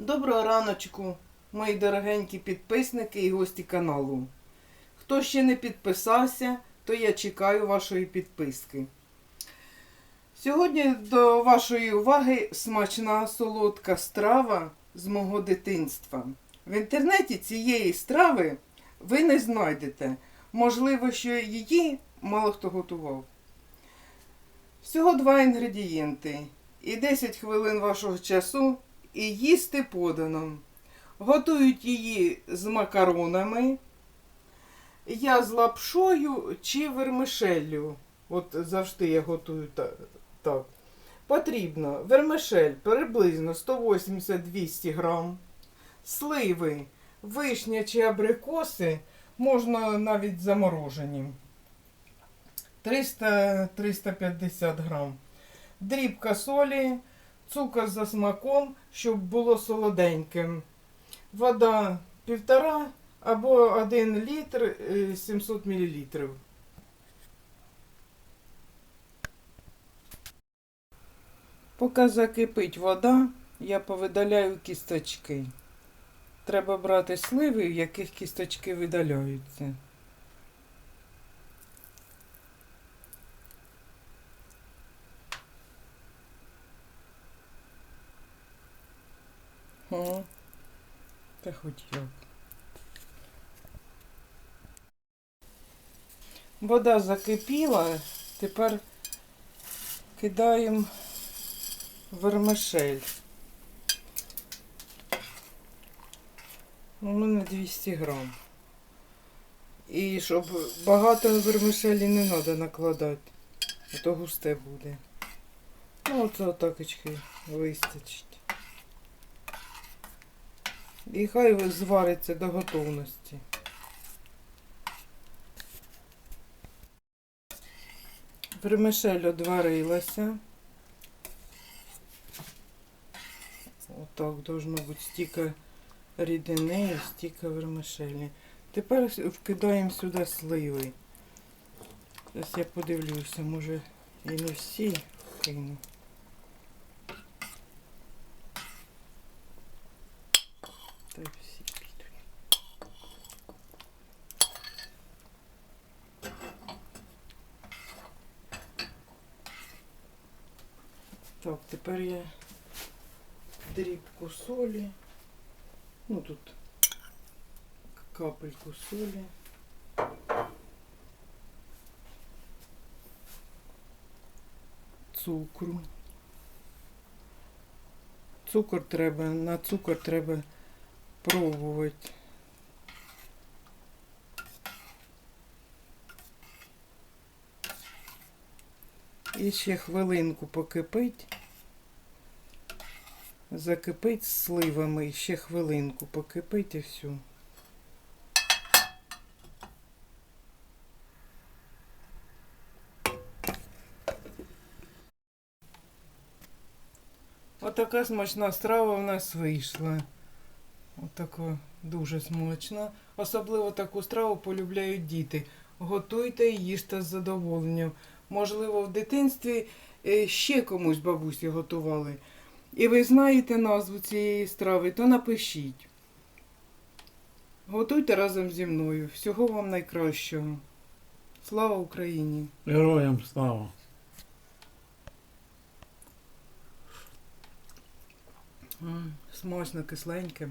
Доброго раночку, мої дорогенькі підписники і гості каналу. Хто ще не підписався, то я чекаю вашої підписки. Сьогодні до вашої уваги смачна солодка страва з мого дитинства. В інтернеті цієї страви ви не знайдете. Можливо, що її мало хто готував. Всього два інгредієнти і 10 хвилин вашого часу їсти подано. Готують її з макаронами, я з лапшою чи вермишеллю. От завжди я готую та- так. Потрібно вермишель приблизно 180-200 грам, сливи, вишня чи абрикоси, можна навіть заморожені. 300-350 грам. Дрібка солі, цукор за смаком, щоб було солоденьким. Вода півтора або 1 літр е, 700 мл. Поки закипить вода, я повидаляю кісточки. Треба брати сливи, в яких кісточки видаляються. О, та хоч як. Вода закипіла, тепер кидаємо вермишель. У мене 200 грам. І щоб багато вермишелі не треба накладати, а то густе буде. Ну, оце отакочки вистачить. І хай звариться до готовності. Вермишель одварилася. Отак должно бути стільки рідини і стільки вермишелі. Тепер вкидаємо сюди сливи. Зараз я подивлюся, може і не всі вкину. Та всі підуть. Так, тепер я дрібку солі. Ну тут капельку солі. Цукру. Цукор треба, на цукор треба пробувати. І ще хвилинку покипить. Закипить сливами і ще хвилинку покипить і все. Отака смачна страва в нас вийшла. Отака дуже смачна. Особливо таку страву полюбляють діти. Готуйте і їжте з задоволенням. Можливо, в дитинстві е, ще комусь бабусі готували. І ви знаєте назву цієї страви, то напишіть. Готуйте разом зі мною. Всього вам найкращого. Слава Україні! Героям слава. Смачно, кисленьке.